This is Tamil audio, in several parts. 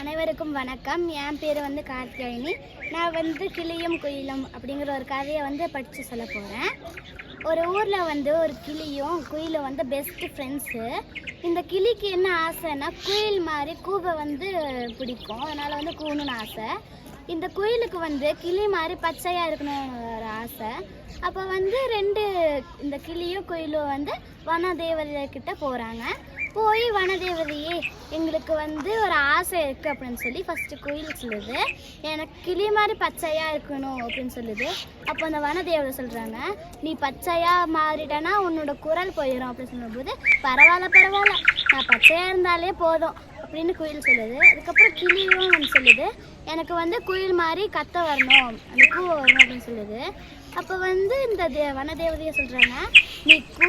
அனைவருக்கும் வணக்கம். என் பேர் வந்து கார்த்தியாயினி நான் வந்து கிளியும் குயிலும் அப்படிங்கிற ஒரு கதையை வந்து படித்து சொல்ல போகிறேன் ஒரு ஊரில் வந்து ஒரு கிளியும் குயிலும் வந்து பெஸ்ட் ஃப்ரெண்ட்ஸு இந்த கிளிக்கு என்ன ஆசைன்னா குயில் மாதிரி கூவை வந்து பிடிக்கும். அதனால் வந்து கூணுன்னு ஆசை. இந்த கோயிலுக்கு வந்து கிளி மாதிரி பச்சையாக இருக்கணும்னு ஒரு ஆசை. அப்போ வந்து ரெண்டு இந்த கிளியும் கோயிலும் வந்து வனதேவதை கிட்ட போகிறாங்க போய் வனதேவதையே எங்களுக்கு வந்து ஒரு ஆசை இருக்குது அப்படின்னு சொல்லி ஃபஸ்ட்டு கோயிலுக்கு சொல்லுது. எனக்கு கிளி மாதிரி பச்சையாக இருக்கணும் அப்படின்னு சொல்லுது. அப்போ அந்த வனதேவதை சொல்கிறாங்க நீ பச்சையாக மாறிட்டனா உன்னோட குரல் போயிடும் அப்படின்னு சொல்லும்போது பரவாயில்ல பரவாயில்ல. நான் பச்சையாக இருந்தாலே போதும். அப்படின்னு குயில் சொல்லுது. அதுக்கப்புறம் கிளியும் வந்து சொல்லுது. எனக்கு வந்து குயில் மாதிரி கத்த வரணும் அந்த கூ வரணும் அப்படின்னு சொல்லுது. அப்போ வந்து இந்த தே வனதேவதையை சொல்கிறாங்க நீ கூ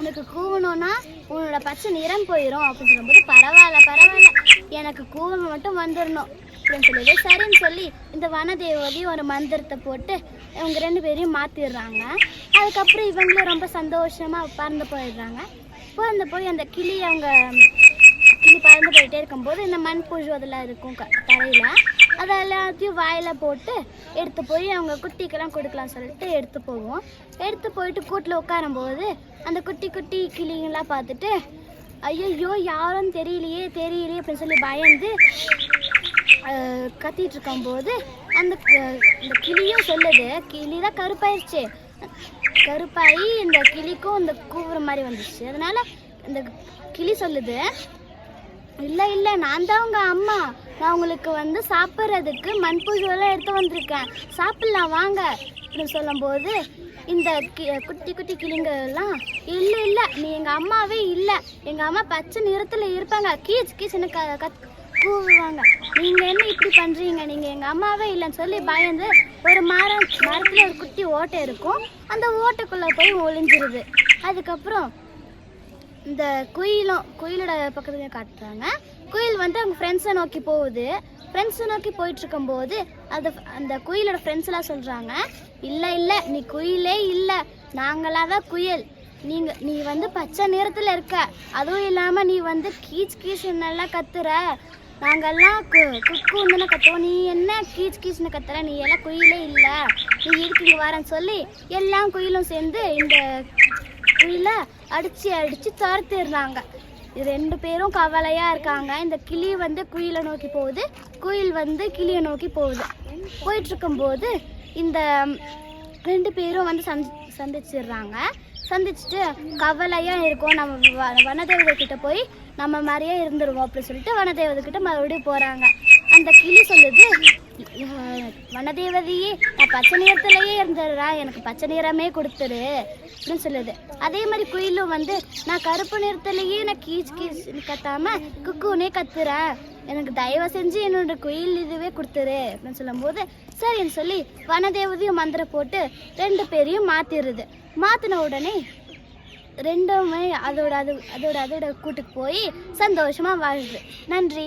உனக்கு கூவணும்னா உன்னோட பச்சை நிறம் போயிடும் அப்படின்னு சொல்லும்போது பரவாயில்ல பரவாயில்ல. எனக்கு கூவம் மட்டும் வந்துடணும் அப்படின்னு சொல்லுது. சரின்னு சொல்லி இந்த வனதேவதி ஒரு மந்திரத்தை போட்டு இவங்க ரெண்டு பேரையும் மாற்றிடுறாங்க அதுக்கப்புறம் இவங்களும் ரொம்ப சந்தோஷமாக பறந்து போயிடுறாங்க. பறந்து போய் அந்த கிளி அவங்க கிளி பறந்து போயிட்டே இருக்கும்போது இந்த மண் புழு அதெல்லாம் இருக்கும் க தரையில். அதை எல்லாத்தையும் வாயில் போட்டு எடுத்து போய் அவங்க குட்டிக்கெல்லாம் கொடுக்கலாம் சொல்லிட்டு எடுத்து போவோம். எடுத்து போயிட்டு கூட்டில் உட்காரும்போது அந்த குட்டி குட்டி கிளிங்கெல்லாம் பார்த்துட்டு ஐயோ யாரும் தெரியலையே தெரியலையே அப்படின்னு சொல்லி பயந்து கத்திட்டு இருக்கும்போது அந்த இந்த கிளியும் சொல்லுது கிளி தான் கருப்பாயிருச்சு. கருப்பாயி இந்த கிளிக்கும் இந்த கூவுற மாதிரி வந்துச்சு அதனால இந்த கிளி சொல்லுது இல்லை இல்லை நான் தான் உங்கள் அம்மா. நான் உங்களுக்கு வந்து சாப்பிட்றதுக்கு மண்பூஜெல்லாம் எடுத்து வந்திருக்கேன். சாப்பிட்லாம் வாங்க. அப்படின்னு சொல்லும்போது இந்த கி குட்டி குட்டி கிளிங்கெல்லாம் இல்லை இல்லை நீ எங்கள் அம்மாவே இல்லை. எங்கள் அம்மா பச்சை நிறத்தில் இருப்பாங்க. கீச் கீச்சுன்னு க கத் கூவுவாங்க. நீங்கள் என்ன இப்படி பண்ணுறீங்க நீங்கள் எங்கள் அம்மாவே இல்லைன்னு சொல்லி பயந்து ஒரு மரம் மரத்தில் ஒரு குட்டி ஓட்டை இருக்கும். அந்த ஓட்டைக்குள்ளே போய் ஒளிஞ்சிருது. அதுக்கப்புறம் இந்த குயிலும் குயிலோட பக்கத்துல காட்டுறாங்க. குயில் வந்து அவங்க ஃப்ரெண்ட்ஸை நோக்கி போகுது. ஃப்ரெண்ட்ஸை நோக்கி போயிட்டு இருக்கும்போது அது அந்த குயிலோட ஃப்ரெண்ட்ஸ் எல்லாம் சொல்றாங்க இல்லை இல்லை நீ குயிலே இல்லை. நாங்களாக தான் குயில். நீங்க நீ வந்து பச்சை நிறத்தில் இருக்க. அதுவும் இல்லாமல் நீ வந்து கீச் கீச் நல்லா கத்துற? நாங்கெல்லாம் குக்குன்னு கத்துவோம். நீ என்ன கீச் கீச்னு கத்துற? நீ எல்லாம் குயிலே இல்லை. நீ இருக்கு இங்கே வரேன்னு சொல்லி எல்லாம் குயிலும் சேர்ந்து இந்த புரியல அடிச்சு அடிச்சு துரத்திடுறாங்க ரெண்டு பேரும் கவலையா இருக்காங்க. இந்த கிளி வந்து குயிலை நோக்கி போகுது. குயில் வந்து கிளியை நோக்கி போகுது. போயிட்டு இருக்கும்போது இந்த ரெண்டு பேரும் வந்து சந்தி சந்திச்சிடுறாங்க. சந்திச்சுட்டு கவலையா இருக்கும். நம்ம வ- வனதேவதை கிட்ட போய் நம்ம மாதிரியே இருந்துருவோம் அப்படின்னு சொல்லிட்டு வனதேவதை கிட்ட மறுபடியும் போறாங்க. அந்த கிளி சொல்லுது வனதேவதையே நான் பச்சை நிறத்திலேயே இருந்துடுறா எனக்கு பச்சை நிறமே கொடுத்துரு அப்படின்னு சொல்லுது. அதே மாதிரி குயிலும் வந்து நான் கருப்பு நிறத்துலையே நான் கீச் கீச் கத்தாம குக்குனே கத்துறேன் எனக்கு தயவு செஞ்சு என்னோட குயில் இதுவே கொடுத்துரு அப்படின்னு சொல்லும்போது சரின்னு சொல்லி வனதேவதையும் மந்திரம் போட்டு ரெண்டு பேரையும் மாத்திடுது மாத்தின உடனே ரெண்டுமே அதோட அது அதோட அதோட கூட்டுக்கு போய் சந்தோஷமா வாழுது. நன்றி.